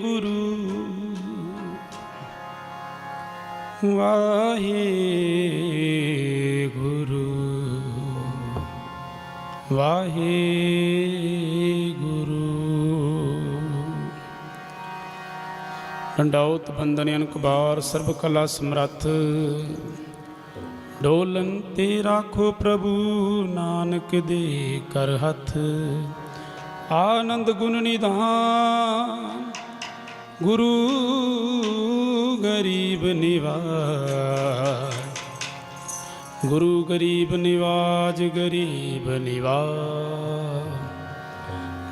ਗੁਰੂ ਵਾਹਿਗੁਰੂ ਵਾਹਿਗੁਰੂ। ਡੰਡਾਉਤ ਬੰਦਨ ਅਨਕਬਾਰ ਸਰਬ ਕਲਾ ਸਮਰੱਥ। ਡੋਲਨ ਤੇ ਰਾਖੋ ਪ੍ਰਭੂ ਨਾਨਕ ਦੇ ਕਰ ਹੱਥ। ਆਨੰਦ ਗੁਣ ਨਿਧਾਨ, ਗੁਰੂ ਗਰੀਬ ਨਿਵਾਜ ਗੁਰੂ ਗਰੀਬ ਨਿਵਾਜ ਗਰੀਬ ਨਿਵਾਜ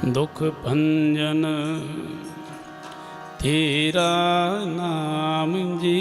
ਦੁਖ ਭੰਜਨ ਤੇਰਾ ਨਾਮ ਜੀ।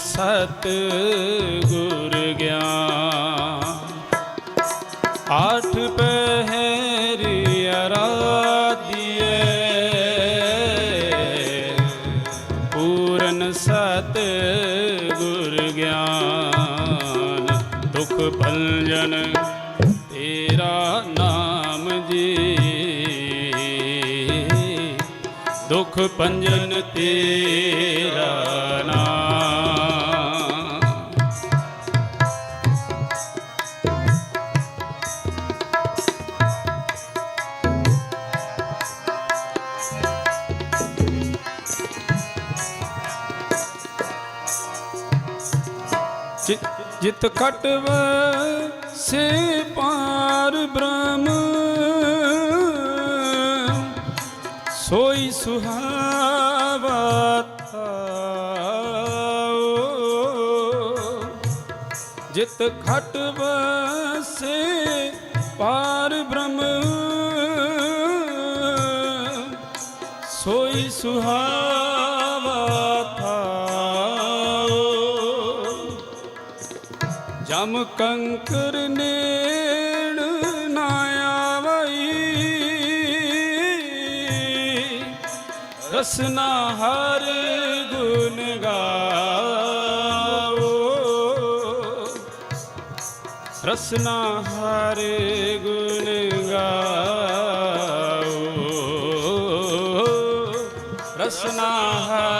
ਸਤ ਗੁਰ ਗਿਆਨ। ਆਠ ਪਹਿਰ ਅਰਾਧਿਏ ਪੂਰਨ ਸਤ ਗੁਰ ਗਿਆਨ। ਦੁਖ ਭੰਜਨ ਤੇਰਾ ਨਾਮ ਜੀ। ਦੁਖ ਭੰਜਨ ਤੇਰਾ ਨਾਮ। ਜਿਤ ਕਟਵ ਸੇ ਪਾਰ ਬ੍ਰਹਮ ਸੋਈ ਸੁਹਾਵਾ ਥਾਓ। ਜਿਤ ਖਟਵ ਸੇ ਪਾਰ ਬ੍ਰਹਮ ਸੋਈ ਸੁਹਾਵਾ ਜਮ ਕੰਕਰ ਨੇੜ ਨਾ ਆਵਈ। ਰਸਨਾ ਹਰ ਗੁਣ ਗਾਓ ਰਸਨਾ ਹਰ ਗੁਣ ਗਾਓ ਰਸਨਾ ਹਰ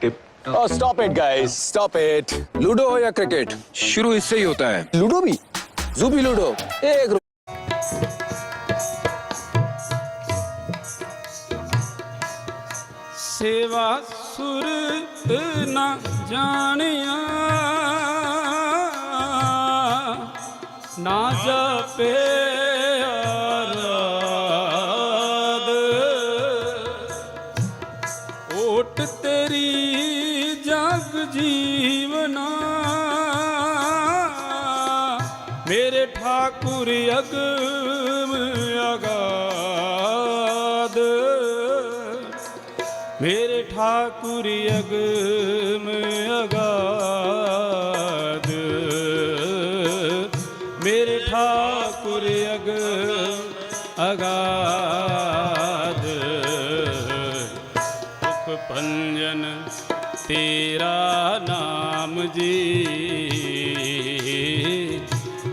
Tip stop it guys stop it ludo हो या क्रिकेट शुरू इससे ही होता है। लूडो भी? जू भी लूडो एक सेवा सुर न जानिया। ना जपे ਮੇਰੇ ਠਾਕੁਰ ਅਗਮ ਅਗਾਧ ਮੇਰੇ ਠਾਕੁਰ ਅਗਮ ਅਗਾਧ ਮੇਰੇ ਠਾਕੁਰ ਅਗਮ ਅਗਾਧ ਦੁਖ ਭੰਜਨ ਤੇਰਾ ਨਾਮ ਜੀ।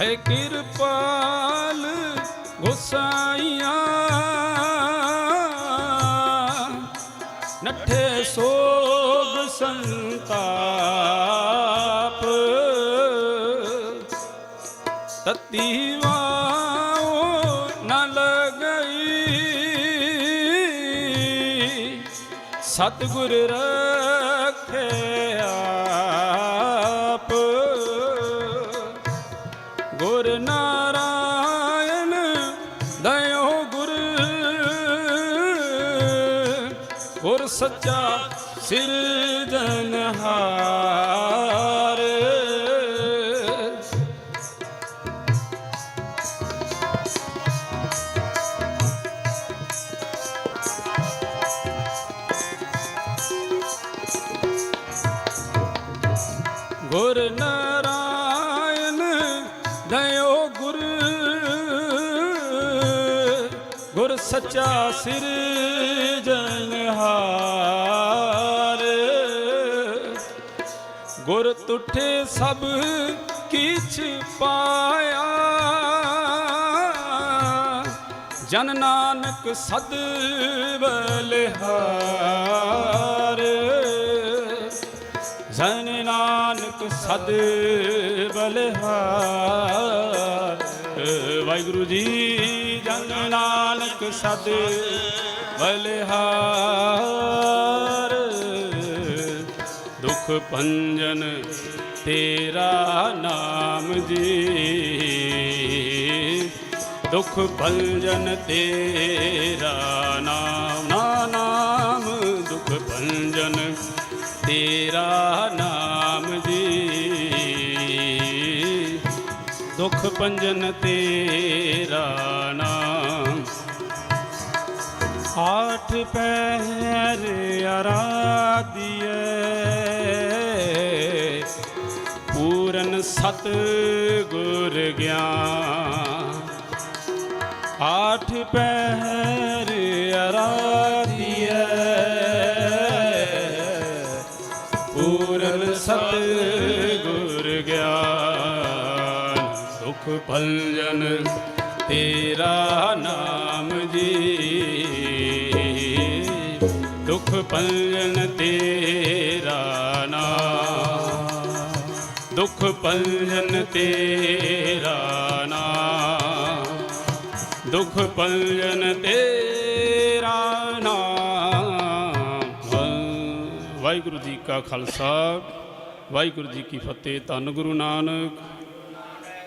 ਹੈ ਕਿਰਪਾਲ ਗੁਸਾਈਆਂ। ਨੱਠੇ ਸੋਗ ਸੰਤਾਪ। ਤਤੀ ਵਾਓ ਨ ਲਗਈ। ਸਤਿਗੁਰ ਰੱਖੇ ਗੁਰ ਸੱਚਾ ਸਿਰਜਨਹਾਰ ਗੁਰ ਨਾਰਾਇਣ ਸੱਚਾ ਸਿਰਜਨਹਾਰ ਗੁਰ ਤੁਠੇ ਸਭ ਕਿਛ ਪਾਇਆ। ਜਨ ਨਾਨਕ ਸਦ ਬਲਿਹਾਰ। ਜਨ ਨਾਨਕ ਸਦ ਬਲਿਹਾਰ। ਵਾਹਿਗੁਰੂ ਜੀ ਜਨ ਨਾਨਕ ਸਦ ਬਲਿਹਾਰ। ਦੁਖ ਭੰਜਨ ਤੇਰਾ ਨਾਮ ਜੀ। ਦੁਖ ਭੰਜਨ ਤੇਰਾ ਨਾਮ, ਨਾ ਨਾਮ, ਦੁਖ ਭੰਜਨ ਤੇਰਾ ਦੁਖ ਭੰਜਨ ਤੇਰਾ ਨਾਮ। ਆਠ ਪਹਿਰ ਅਰਾਧਿਏ ਪੂਰਨ ਸਤ ਗੁਰ ਗਿਆਨ। ਭੰਜਨ, ਤੇਰਾ ਨਾਮ ਜੀ। ਦੁਖ ਭੰਜਨ, ਤੇਰਾ ਨਾਮ। ਦੁਖ ਭੰਜਨ, ਤੇਰਾ ਨਾਮ। ਦੁਖ ਭੰਜਨ, ਤੇਰਾ ਨਾਮ। ਵਾਹਿਗੁਰੂ ਜੀ ਕਾ ਖਾਲਸਾ, ਵਾਹਿਗੁਰੂ ਜੀ ਕੀ ਫਤਿਹ। ਧੰਨ ਗੁਰੂ ਨਾਨਕ।